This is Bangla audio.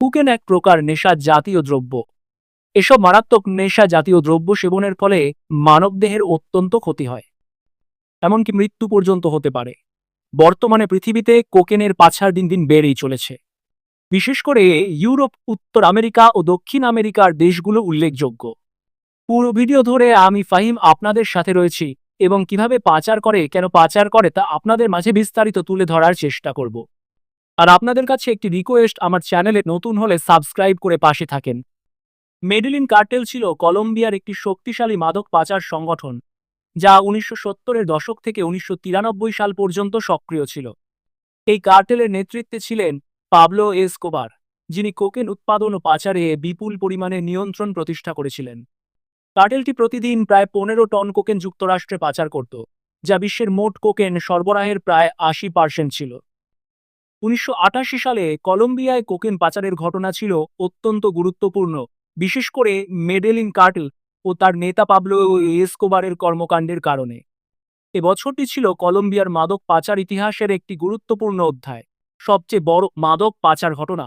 কুকেন এক প্রকার নেশা জাতীয় দ্রব্য। এসব মারাত্মক নেশা জাতীয় দ্রব্য সেবনের ফলে মানবদেহের অত্যন্ত ক্ষতি হয়। এমনকি মৃত্যু পর্যন্ত হতে পারে। বর্তমানে পৃথিবীতে কোকেনের পাছার দিন দিন বেড়েই চলেছে। বিশেষ করে ইউরোপ, উত্তর আমেরিকা ও দক্ষিণ আমেরিকার দেশগুলো উল্লেখযোগ্য। পুরো ভিডিও ধরে আমি ফাহিম আপনাদের সাথে রয়েছি এবং কীভাবে পাচার করে, কেন পাচার করে তা আপনাদের মাঝে বিস্তারিত তুলে ধরার চেষ্টা করব। আর আপনাদের কাছে একটি রিকোয়েস্ট আমার চ্যানেলে নতুন হলে সাবস্ক্রাইব করে পাশে থাকেন। মেডেলিন কার্টেল ছিল কলম্বিয়ার একটি শক্তিশালী মাদক পাচার সংগঠন, যা উনিশশো সত্তরের দশক থেকে উনিশশো তিরানব্বই সাল পর্যন্ত সক্রিয় ছিল। এই কার্টেলের নেতৃত্বে ছিলেন পাবলো এসকোবার, যিনি কোকেন উৎপাদন ও পাচারে বিপুল পরিমাণে নিয়ন্ত্রণ প্রতিষ্ঠা করেছিলেন। কার্টেলটি প্রতিদিন প্রায় পনেরো টন কোকেন যুক্তরাষ্ট্রে পাচার করত, যা বিশ্বের মোট কোকেন সরবরাহের প্রায় আশি পার্সেন্ট ছিল। উনিশশো আটাশি সালে কলম্বিয়ায় কোকেন পাচারের ঘটনা ছিল অত্যন্ত গুরুত্বপূর্ণ, বিশেষ করে মেডেলিন কার্টল ও তার নেতা পাবলো এসকোবারের কর্মকাণ্ডের কারণে। এ বছরটি ছিল কলম্বিয়ার মাদক পাচার ইতিহাসের একটি গুরুত্বপূর্ণ অধ্যায়, সবচেয়ে বড় মাদক পাচার ঘটনা।